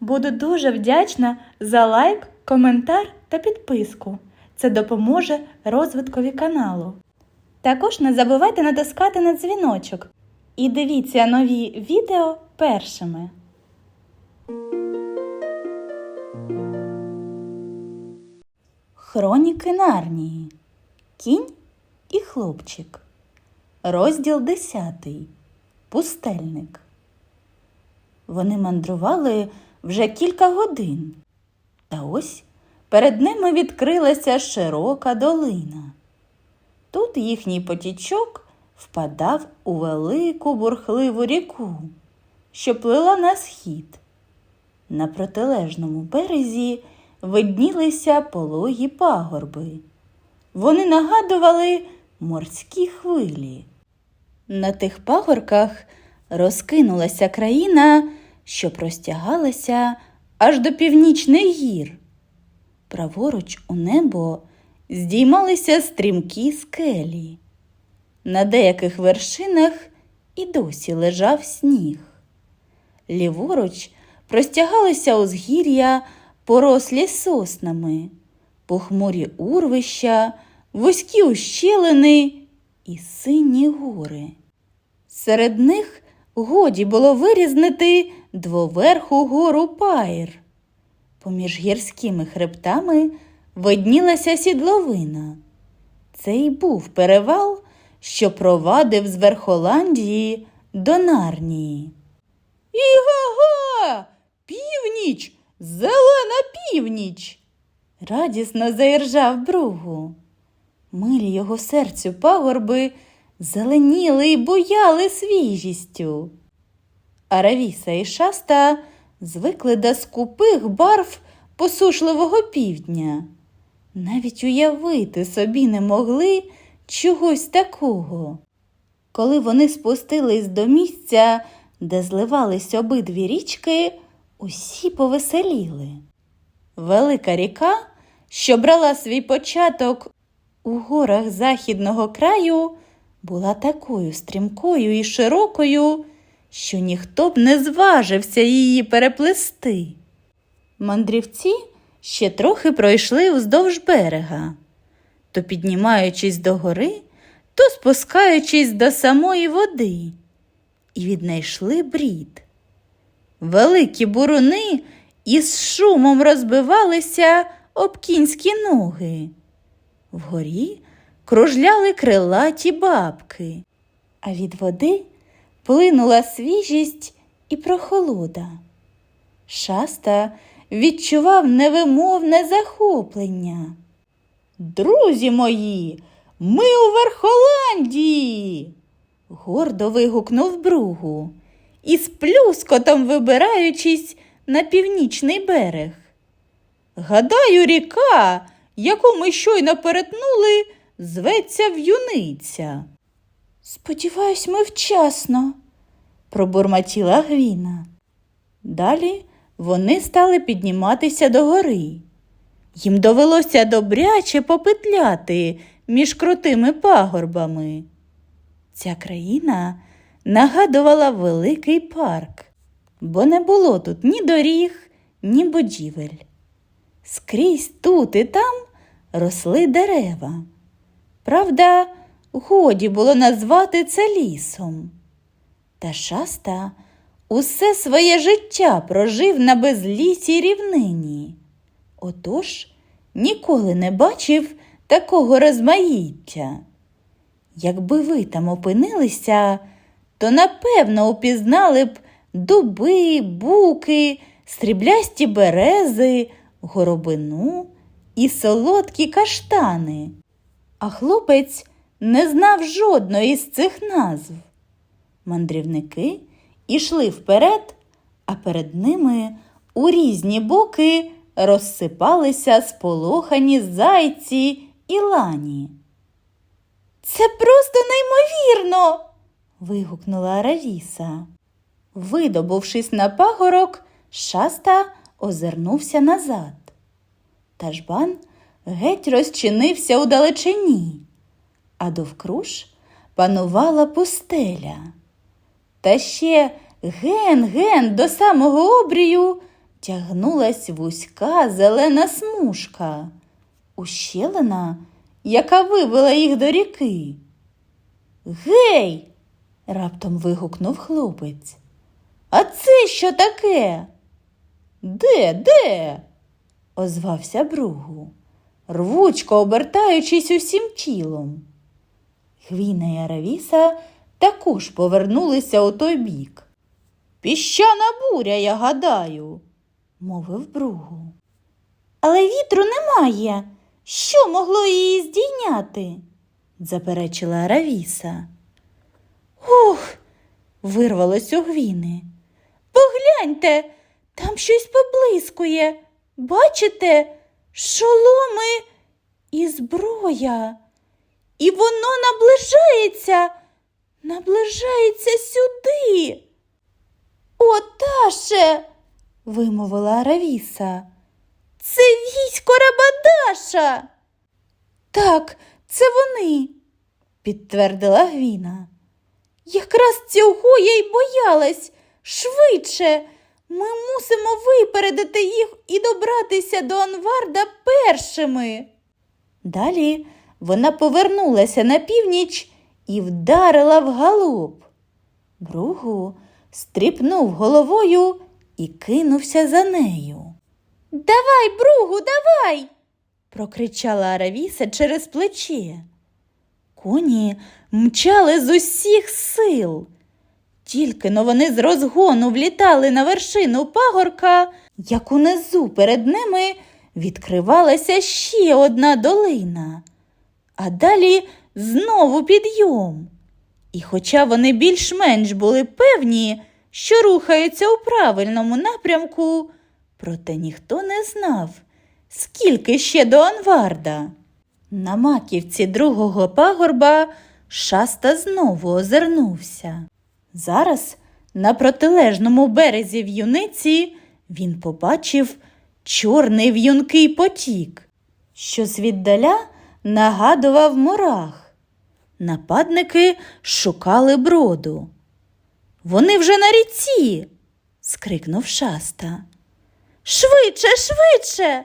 Буду дуже вдячна за лайк, коментар та підписку. Це допоможе розвиткові каналу. Також не забувайте натискати на дзвіночок і дивіться нові відео першими. Хроніки Нарнії. Кінь і хлопчик. Розділ 10. Пустельник. Вони мандрували вже кілька годин. Та ось перед ними відкрилася широка долина. Тут їхній потічок впадав у велику бурхливу ріку, що плила на схід. На протилежному березі виднілися пологі пагорби. Вони нагадували морські хвилі. На тих пагорках розкинулася країна, що простягалася аж до північних гір. Праворуч у небо здіймалися стрімкі скелі. На деяких вершинах і досі лежав сніг. Ліворуч простягалися узгір'я, порослі соснами, похмурі урвища, вузькі ущелини і сині гори. Серед них годі було вирізнити двоверху гору Пайр. Поміж гірськими хребтами виднілася сідловина. Це й був перевал, що провадив з Верхоландії до Нарнії. Іга-га! Північ! Зелена північ! Радісно заіржав Бругу. Милі його серцю пагорби зеленіли й буяли свіжістю. Аравіса і шаста звикли до скупих барв посушливого півдня. Навіть уявити собі не могли чогось такого. Коли вони спустились до місця, де зливались обидві річки, усі повеселіли. Велика ріка, що брала свій початок у горах західного краю, була такою стрімкою і широкою, що ніхто б не зважився її переплести. Мандрівці ще трохи пройшли вздовж берега, то піднімаючись до гори, то спускаючись до самої води, і віднайшли брід. Великі буруни із шумом розбивалися об кінські ноги. Вгорі кружляли крилаті бабки, а від води плинула свіжість і прохолода. Шаста відчував невимовне захоплення. Друзі мої, ми у Верхоландії. гордо вигукнув Бругу, із плюскотом вибираючись на північний берег. Гадаю, ріка, яку ми щойно перетнули, зветься в'юниця. Сподіваюсь, ми вчасно, пробурмотіла Гвіна. Далі вони стали підніматися до гори. Їм довелося добряче попетляти між крутими пагорбами. Ця країна нагадувала великий парк, бо не було тут ні доріг, ні будівель. Скрізь тут і там росли дерева. Правда, годі було назвати це лісом. Та шаста усе своє життя прожив на безлісій рівнині. Отож ніколи не бачив такого розмаїття. Якби ви там опинилися, то напевно упізнали б дуби, буки, сріблясті берези, горобину і солодкі каштани. А хлопець не знав жодної з цих назв. Мандрівники ішли вперед, а перед ними у різні боки розсипалися сполохані зайці і лані. Це просто неймовірно. вигукнула Аравіса. Видобувшись на пагорок, шаста озирнувся назад. Та жбан геть розчинився у далечині, а довкруж панувала пустеля. Та ще ген-ген до самого обрію тягнулась вузька зелена смужка, ущелина, яка вивела їх до ріки. Гей! раптом вигукнув хлопець. А це що таке? Де, де? озвався Бругу, рвучко обертаючись усім тілом. Гвіна і Аравіса також повернулися у той бік. Піщана буря, я гадаю, мовив Бругу. Але вітру немає. Що могло її здійняти? заперечила Аравіса. Ух, вирвалось у Гвіни. Погляньте, там щось поблискує. Бачите, шоломи і зброя. І воно наближається, наближається сюди. О, Таше, вимовила Аравіса. Це військо Рабадаша. Так, це вони, підтвердила Гвіна. Якраз цього я й боялась. Швидше. Ми мусимо випередити їх і добратися до Анварда першими. Далі вона повернулася на північ і вдарила в галоп. Бругу стріпнув головою і кинувся за нею. Давай, Бругу, давай. прокричала Аравіса через плече. Коні мчали з усіх сил. Тільки но вони з розгону влітали на вершину пагорка, як унизу перед ними відкривалася ще одна долина, а далі знову підйом. І хоча вони більш-менш були певні, що рухаються у правильному напрямку, проте ніхто не знав, скільки ще до Анварда. На маківці другого пагорба шаста знову озирнувся. Зараз на протилежному березі в'юниці він побачив чорний в'юнкий потік, що звіддаля нагадував мурах. Нападники шукали броду. Вони вже на ріці. скрикнув шаста. Швидше, швидше.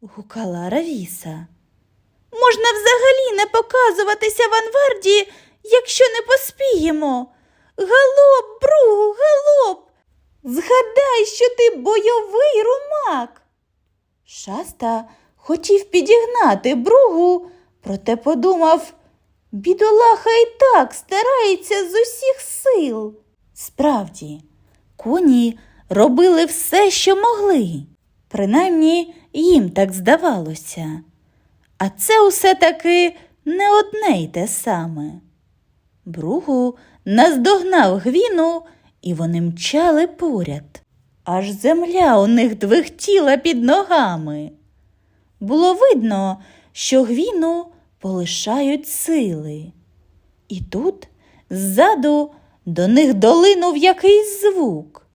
гукала Равіса. Можна взагалі не показуватися в Анварді, якщо не поспіємо. Галоп, бругу, галоп. Згадай, що ти бойовий румак. Шаста хотів підігнати бругу, проте подумав, бідолаха і так старається з усіх сил. Справді, коні робили все, що могли, принаймні їм так здавалося. А це усе таки не одне й те саме. Бругу наздогнав гвіну, і вони мчали поряд. Аж земля у них двихтіла під ногами. Було видно, що гвіну полишають сили. І тут ззаду до них долинув якийсь звук.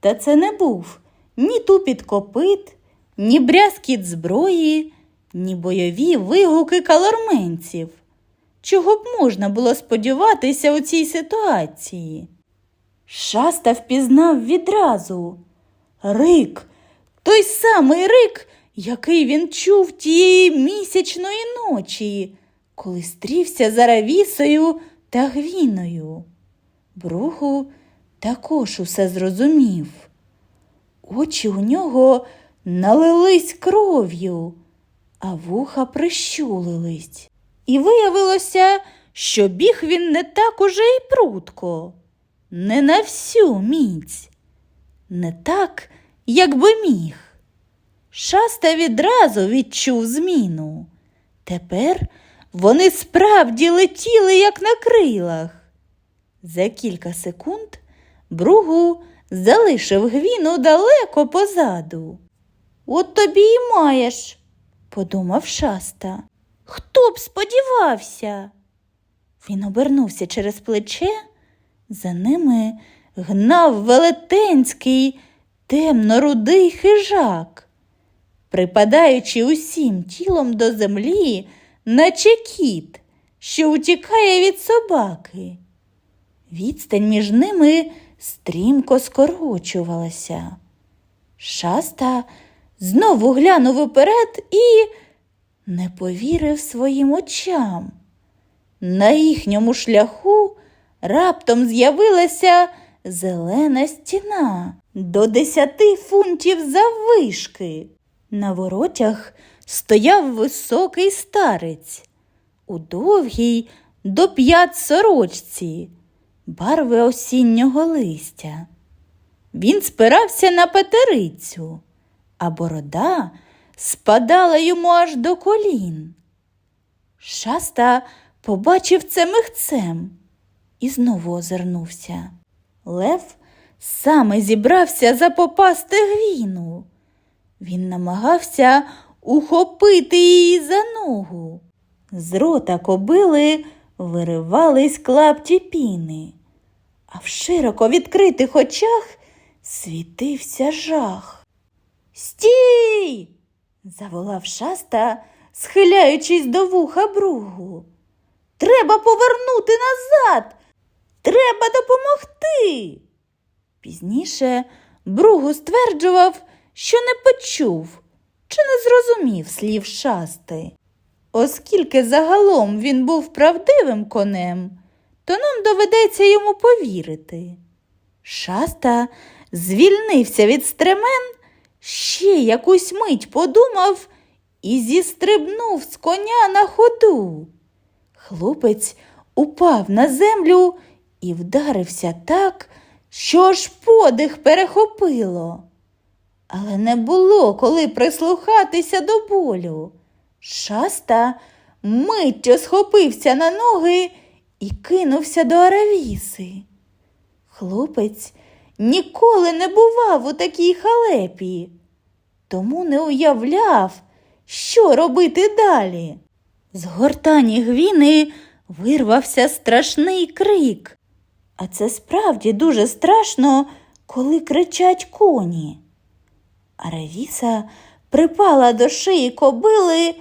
Та це не був ні тупіт копит, ні брязкіт зброї, ні бойові вигуки калорменців. Чого б можна було сподіватися у цій ситуації? Шаста впізнав відразу. Рик, той самий рик, який він чув тієї місячної ночі, коли стрівся за равісою та гвіною. Бругу також усе зрозумів. Очі у нього налились кров'ю, а вуха прищулились. І виявилося, що біг він не так уже й прутко, не на всю міць, не так, як би міг. Шаста відразу відчув зміну. Тепер вони справді летіли, як на крилах. За кілька секунд Бругу залишив гвіну далеко позаду. От тобі й маєш, подумав шаста. Хто б сподівався? Він обернувся через плече, за ними гнав велетенський темно-рудий хижак, припадаючи усім тілом до землі, наче кіт, що утікає від собаки. Відстань між ними стрімко скорочувалася. Шаста знову глянув уперед і не повірив своїм очам. На їхньому шляху раптом з'явилася зелена стіна до десяти фунтів заввишки. На воротях стояв високий старець у довгій до п'ят сорочці, барви осіннього листя. Він спирався на петерицю, а борода спадала йому аж до колін. Шаста побачив це михцем і знову озирнувся. Лев саме зібрався запопасти гвіну. Він намагався ухопити її за ногу. З рота кобили виривались клапті піни, а в широко відкритих очах світився жах. Стій! заволав шаста, схиляючись до вуха бругу. Треба повернути назад. Треба допомогти. Пізніше Бругу стверджував, що не почув чи не зрозумів слів шасти. Оскільки загалом він був правдивим конем, то нам доведеться йому повірити. Шаста звільнився від стремен, ще якусь мить подумав і зістрибнув з коня на ходу. Хлопець упав на землю і вдарився так, що аж подих перехопило. Але не було коли прислухатися до болю. Шаста миттю схопився на ноги і кинувся до Аравіси. Хлопець ніколи не бував у такій халепі, тому не уявляв, що робити далі. З гортані гвіни вирвався страшний крик. А це справді дуже страшно, коли кричать коні. Аравіса припала до шиї кобили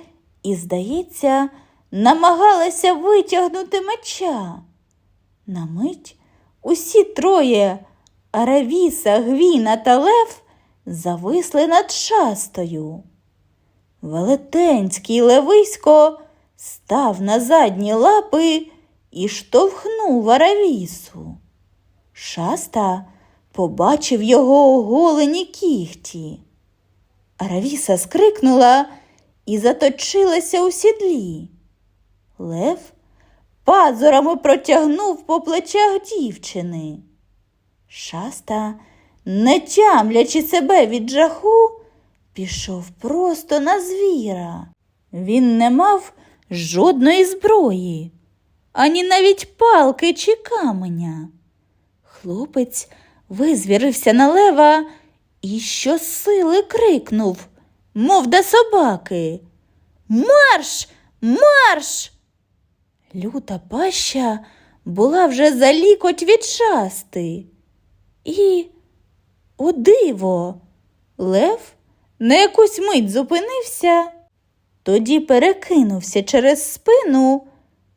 і, здається, намагалася витягнути меча. На мить усі троє Аравіса, Гвіна та Лев зависли над шастою. Велетенський левисько став на задні лапи і штовхнув Аравісу. Шаста побачив його оголені кіхті. Аравіса скрикнула і заточилася у сідлі. Лев пазурами протягнув по плечах дівчини. Шаста, не тямлячи себе від жаху, пішов просто на звіра. Він не мав жодної зброї, ані навіть палки чи каменя. Хлопець визвірився на лева і щосили крикнув, мов до собаки. Марш, марш! Люта паща була вже за лікоть від шасти. І, о диво, Лев на якусь мить зупинився, тоді перекинувся через спину,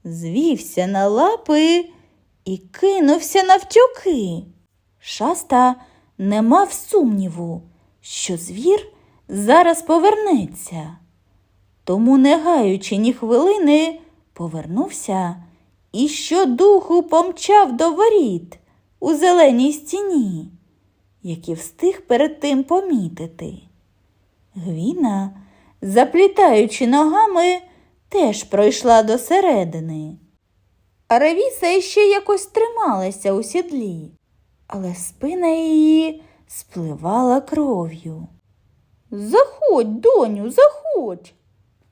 звівся на лапи і кинувся навтюки. Шаста не мав сумніву, що звір зараз повернеться. Тому, не гаючи ні хвилини, повернувся і щодуху помчав до воріт у зеленій стіні, які встиг перед тим помітити. Гвіна, заплітаючи ногами, теж пройшла до середини. А Ревіса ще якось трималася у сідлі, але спина її спливала кров'ю. Заходь, доню, заходь,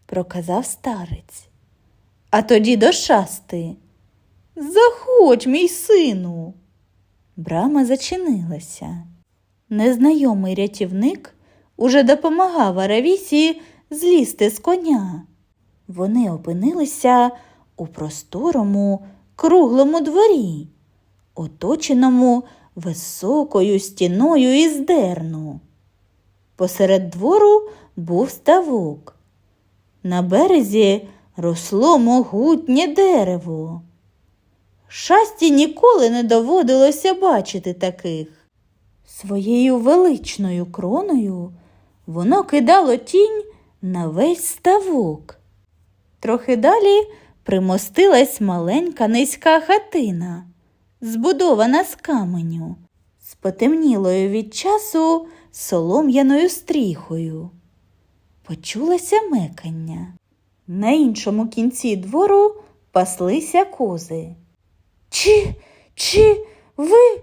проказав старець. А тоді до шасти. Заходь, мій сину. Брама зачинилася. Незнайомий рятівник уже допомагав Аравісі злізти з коня. Вони опинилися у просторому, круглому дворі, оточеному високою стіною із дерну. Посеред двору був ставок. На березі росло могутнє дерево. Шасті ніколи не доводилося бачити таких. Своєю величною кроною воно кидало тінь на весь ставок. Трохи далі примостилась маленька низька хатина, збудована з каменю, з потемнілою від часу солом'яною стріхою. Почулося мекання. На іншому кінці двору паслися кози. Чи, чи ви?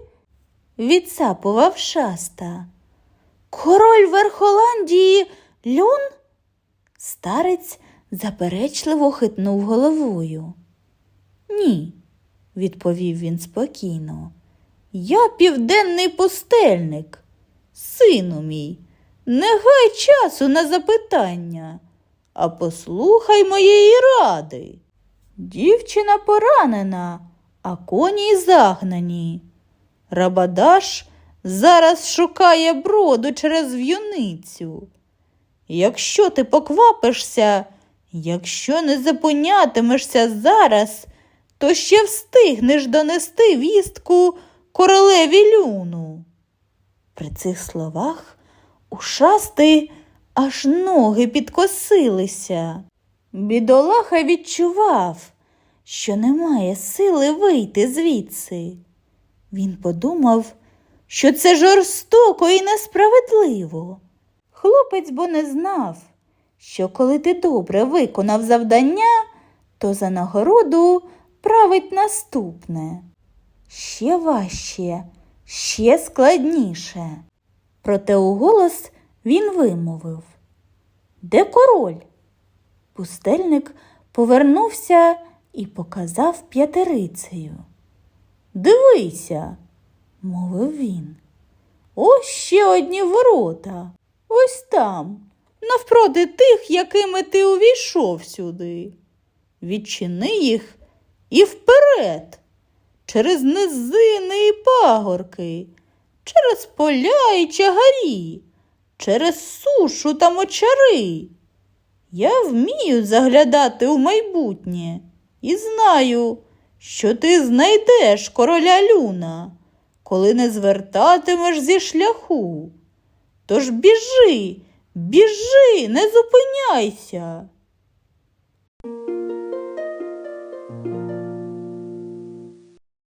відсапував шаста. Король Верхоландії Люн? Старець заперечливо хитнув головою. Ні, відповів він спокійно. Я південний пустельник. Сину мій, не гай часу на запитання, а послухай моєї ради. Дівчина поранена, а коні загнані. Рабадаш зараз шукає броду через в'юницю. Якщо ти поквапишся, якщо не зупинятимешся зараз, то ще встигнеш донести вістку королеві люну. При цих словах у шасти аж ноги підкосилися. Бідолаха відчував, що немає сили вийти звідси. Він подумав, що це жорстоко і несправедливо. Хлопець бо не знав, що коли ти добре виконав завдання, то за нагороду править наступне. Ще важче, ще складніше. Проте уголос він вимовив Де король? Пустельник повернувся і показав п'ятерицею. Дивися, мовив він. Ось ще одні ворота. Ось там, навпроти тих, якими ти увійшов сюди. Відчини їх і вперед, через низини і пагорки, через поля і чагарі, через сушу та мочари. Я вмію заглядати у майбутнє і знаю, що ти знайдеш короля люна, коли не звертатимеш зі шляху. Тож біжи, біжи, не зупиняйся.